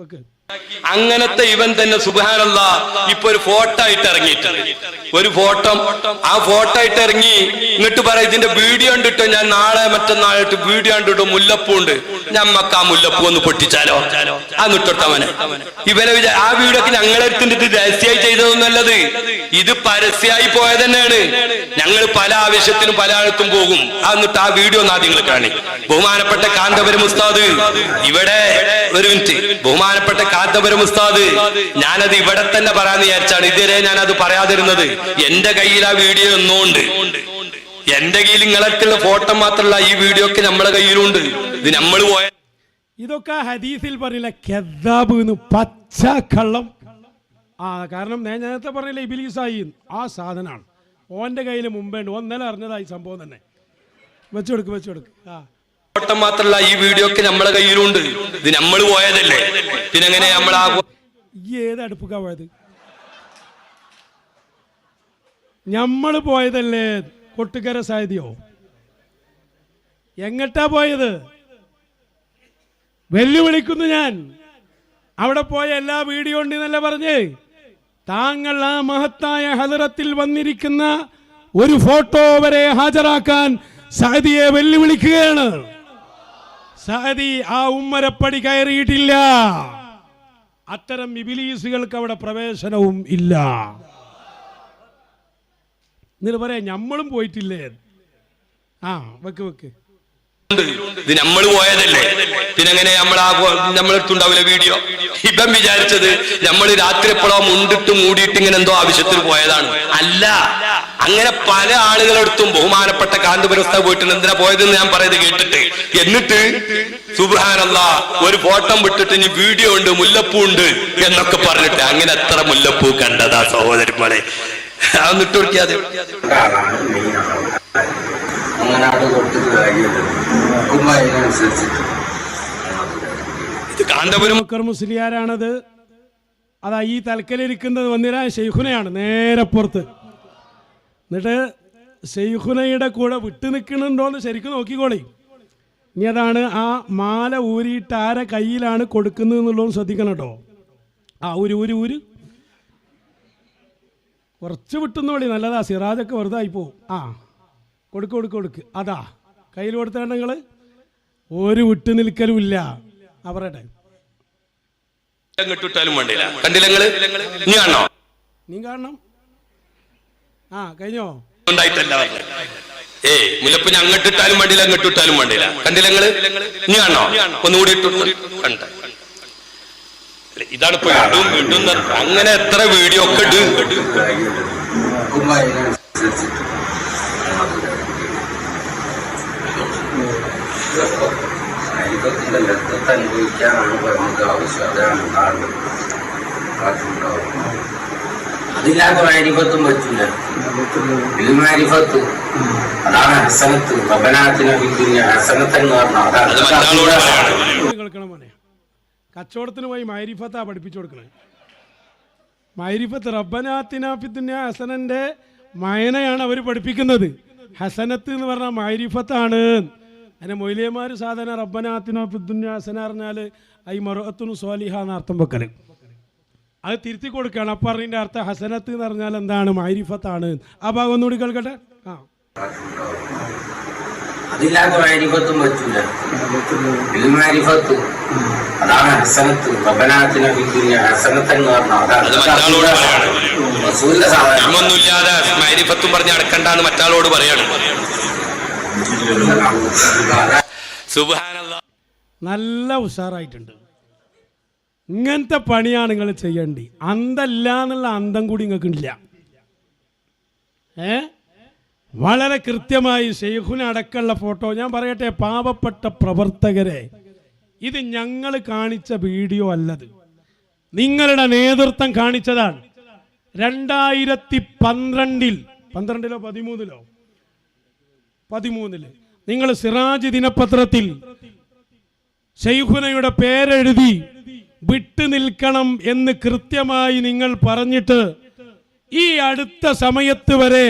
വെക്ക് അങ്ങനത്തെ ഇവൻ തന്നെ സുബാനല്ല ഇപ്പൊ ഒരു ഫോട്ടോ ആയിട്ട് ഇറങ്ങിയിട്ടുണ്ട് ഒരു ഫോട്ടോ ആ ഫോട്ടോ ആയിട്ട് ഇറങ്ങി എന്നിട്ട് പറയാം ഇതിന്റെ വീഡിയോ കണ്ടിട്ടോ? ഞാൻ നാളെ മറ്റന്നാളായിട്ട് വീഡിയോ കണ്ടിട്ടോ മുല്ലപ്പൂ ഉണ്ട് ഞമ്മക്ക് ആ മുല്ലപ്പൂ ഒന്ന് പൊട്ടിച്ചാലോ? ആ നിട്ടോട്ടവനെ. ഇവനെ ആ വീഡിയോ ഒക്കെ ഞങ്ങളെ എടുത്തിട്ട് രഹസ്യമായി ചെയ്തതൊന്നല്ലത് ഇത് പരസ്യമായി പോയത് തന്നെയാണ് ഞങ്ങൾ പല ആവശ്യത്തിനും പല ആൾക്കും പോകും. ആ എന്നിട്ട് ആ വീഡിയോ ഒന്ന് ആദ്യം നിങ്ങൾ കാണി. ബഹുമാനപ്പെട്ട കാന്തപുരം ഉസ്താദ് ഇവിടെ ഒരു മിനിറ്റ്. ബഹുമാനപ്പെട്ട കാന്തപുരം ഉസ്താദ്. ഞാനത് ഇവിടെ തന്നെ പറയാന്ന് വിചാരിച്ചാണ്. ഇതുവരെ അത് പറയാതിരുന്നത്. എന്റെ കയ്യിൽ ആ വീഡിയോ ഒന്നുകൊണ്ട് എന്റെ കയ്യിൽ നിങ്ങളൊക്കെയുള്ള ഫോട്ടോ മാത്രമല്ല ഈ വീഡിയോ ഒക്കെ നമ്മളെ കയ്യിലുണ്ട്. ഇത് നമ്മൾ പോയ ഇതൊക്കെ ഹദീസിൽ പറഞ്ഞില്ല എന്ന് പച്ച കള്ളം. ആ കാരണം ഞാൻ നേരത്തെ പറഞ്ഞില്ല ഇബിലീസായി ആ സാധനമാണ് ഓന്റെ കയ്യിൽ മുമ്പേണ്ട് ഒന്നല അറിഞ്ഞതായി സംഭവം തന്നെ. വെച്ചു കൊടുക്ക് വെച്ചു കൊടുക്ക് ആ. ഫോട്ടോ മാത്രല്ല ഈ വീഡിയോ ഒക്കെ നമ്മളെ കയ്യിലുണ്ട്. ഇത് നമ്മൾ പോയതല്ലേ. പിന്നെങ്ങനെ നമ്മൾ ആ ഏത് അടുപ്പുക്കാ പോയത്? ഞമ്മൾ പോയതല്ലേ? കൊട്ടുകര സായതിയോ എങ്ങട്ടാ പോയത്? വെല്ലുവിളിക്കുന്നു ഞാൻ. അവിടെ പോയ എല്ലാ വീഡിയോ ഉണ്ടെന്നല്ലേ പറഞ്ഞ്? താങ്കൾ ആ മഹത്തായ ഹലറത്തിൽ വന്നിരിക്കുന്ന ഒരു ഫോട്ടോ വരെ ഹാജരാക്കാൻ സാദിയെ വെല്ലുവിളിക്കുകയാണ്. സാദി ആ ഉമ്മരപ്പടി കയറിയിട്ടില്ല. അത്തരം ഇബിലീസുകൾക്ക് അവിടെ പ്രവേശനവും ഇല്ല. എന്നിട്ട് പറയാം ഞമ്മളും പോയിട്ടില്ലേ? ആ വെക്ക് വെക്ക്. ഇത് നമ്മൾ പോയതല്ലേ. പിന്നെങ്ങനെ നമ്മൾ ആ നമ്മളെടുത്തുണ്ടാവില്ല വീഡിയോ? ഇപ്പം വിചാരിച്ചത് നമ്മൾ രാത്രി എപ്പോഴോ മുണ്ടിട്ട് മൂടിയിട്ട് ഇങ്ങനെ എന്തോ ആവശ്യത്തിൽ പോയതാണ്. അല്ല. അങ്ങനെ പല ആളുകളെടുത്തും ബഹുമാനപ്പെട്ട കാന്തപുരസ്ഥ പോയിട്ടുണ്ട് എന്തിനാ പോയതെന്ന് ഞാൻ പറയുന്നത് കേട്ടിട്ട്. എന്നിട്ട് സുബ്രഹാനല്ല ഒരു ഫോട്ടോ വിട്ടിട്ട് ഇനി വീഡിയോ ഉണ്ട് മുല്ലപ്പൂ ഉണ്ട് എന്നൊക്കെ പറഞ്ഞിട്ട് അങ്ങനെ എത്ര മുല്ലപ്പൂ കണ്ടതാ സഹോദരന്മാരെ അതൊന്ന് അങ്ങനെ അവിടെ കൊടുത്തിട്ട് കാര്യമില്ല. ാണത് അതാ ഈ തലക്കലിരിക്കുന്നത് വന്നിരാ ഷെയ്ഖുനയാണ് നേരെ പുറത്ത്. എന്നിട്ട് ഷെയ്ഖുനയുടെ കൂടെ വിട്ടു നിൽക്കുന്നുണ്ടോന്ന് ശരിക്കും നോക്കിക്കോളി. ഇനി അതാണ് ആ മാല ഊരിയിട്ട് ആരെ കയ്യിലാണ് കൊടുക്കുന്നത് എന്നുള്ളതും ശ്രദ്ധിക്കണം കേട്ടോ. ആ ഊര് ഊര് ഊര്. കുറച്ച് വിട്ടുന്ന വഴി നല്ലതാ സിറാജൊക്കെ വെറുതായിപ്പോ ആ. കൊടുക്ക് കൊടുക്ക് കൊടുക്ക്. അതാ. കയ്യിൽ കൊടുത്തേണ്ട നിങ്ങൾ ഒരു വിട്ടു നിൽക്കലും ഇല്ല ആ ഇട്ടാലും വേണ്ടില്ല. കണ്ടില്ല നിങ്ങൾ? ഇനി കാണോ നീ കാണണം. ആ കഴിഞ്ഞോ? ഏ പറഞ്ഞത്. അങ്ങോട്ടിട്ടാലും മുല്ലപ്പൂഞ്ഞ് അങ്ങോട്ട് ഇട്ടാലും വേണ്ടില്ല അങ്ങോട്ട് ഇട്ടാലും വേണ്ടില്ല. കണ്ടില്ല നിങ്ങൾ? ഇനി കാണോ ഒന്നുകൂടി കണ്ട? ഇതാണ് ഇപ്പൊ ഇടും ഇടും അങ്ങനെ എത്ര വീഡിയോ ഒക്കെ ഇട്. അരിപ്പത്തിന്റെ ലത്തത്ത് അനുഭവിക്കാനാണ് നമുക്ക് ആവശ്യം. അതാണ് കാരണം. അതില്ലാത്ത മാരിഫത്തും പറ്റില്ല ബിൽമാരിഫത്ത് അതാണ് ഹസനത്ത്. പിന്നെ ഹസനത്ത് എന്ന് പറഞ്ഞാൽ അതാണ്. കച്ചവടത്തിന് പോയി മൈരിഫത്താ പഠിപ്പിച്ചു കൊടുക്കണേ. മൈരിഫത്ത് റബ്ബനാത്തിനാഫിത്തുന്യ ഹസനന്റെ മയനയാണ് അവർ പഠിപ്പിക്കുന്നത്. ഹസനത്ത് എന്ന് പറഞ്ഞാൽ മൈരിഫത്താണ്. അതിനെ മൊയിലിയന്മാർ സാധന റബ്ബനാത്തിനോ ഹസന പറഞ്ഞാൽ ഐ മറുഅത്തുനു സ്വാലിഹ എന്ന അർത്ഥം വെക്കൽ അത് തിരുത്തി കൊടുക്കുകയാണ്. അപ്പം പറഞ്ഞതിന്റെ അർത്ഥം ഹസനത്ത് എന്ന് പറഞ്ഞാൽ എന്താണ്? മൈരിഫത്താണ് ആ ഭാഗം ഒന്നുകൂടി കേൾക്കട്ടെ? ആ. മാരിഫത്തും ബിൽമാരിഫത്ത് അതാണ് ഹസനത്ത്. ഹസനത്ത് എന്ന് പറഞ്ഞാൽ മൈരിഫത്തും പറഞ്ഞ് അടക്കണ്ടെന്ന് മറ്റാളോട് പറയാണ്. നല്ല ഉഷാറായിട്ടുണ്ട്. ഇങ്ങനത്തെ പണിയാണ് നിങ്ങൾ ചെയ്യേണ്ടി. അന്തല്ല എന്നുള്ള അന്തം കൂടി നിങ്ങൾക്ക് ഇല്ല ഏ? വളരെ കൃത്യമായി ഷെയ്ഖുന അടക്കമുള്ള ഫോട്ടോ. ഞാൻ പറയട്ടെ പാവപ്പെട്ട പ്രവർത്തകരെ ഇത് ഞങ്ങൾ കാണിച്ച വീഡിയോ അല്ലത്. നിങ്ങളുടെ നേതൃത്വം കാണിച്ചതാണ്. രണ്ടായിരത്തി പന്ത്രണ്ടിൽ പന്ത്രണ്ടിലോ പതിമൂന്നിലോ? പതിമൂന്നിൽ. നിങ്ങൾ സിറാജ് ദിനപത്രത്തിൽ ഷെയ്ഖുനയുടെ പേരെഴുതി വിട്ടു നിൽക്കണം എന്ന് കൃത്യമായി നിങ്ങൾ പറഞ്ഞിട്ട് ഈ അടുത്ത സമയത്ത് വരെ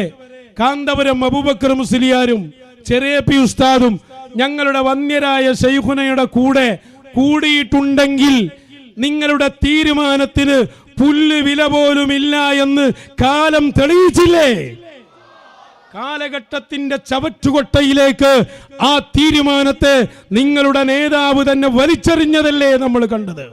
കാന്തപുരം അബൂബക്കർ മുസ്ലിയാരും ചെറിയ പി ഉസ്താദും ഞങ്ങളുടെ വന്യരായ ഷെയ്ഖുനയുടെ കൂടെ കൂടിയിട്ടുണ്ടെങ്കിൽ നിങ്ങളുടെ തീരുമാനത്തിന് പുല്ല് വില പോലുമില്ല എന്ന് കാലം തെളിയിച്ചില്ലേ? കാലഘട്ടത്തിന്റെ ചവറ്റുകൊട്ടയിലേക്ക് ആ തീരുമാനത്തെ നിങ്ങളുടെ നേതാവ് തന്നെ വലിച്ചെറിഞ്ഞതല്ലേ നമ്മൾ കണ്ടത്?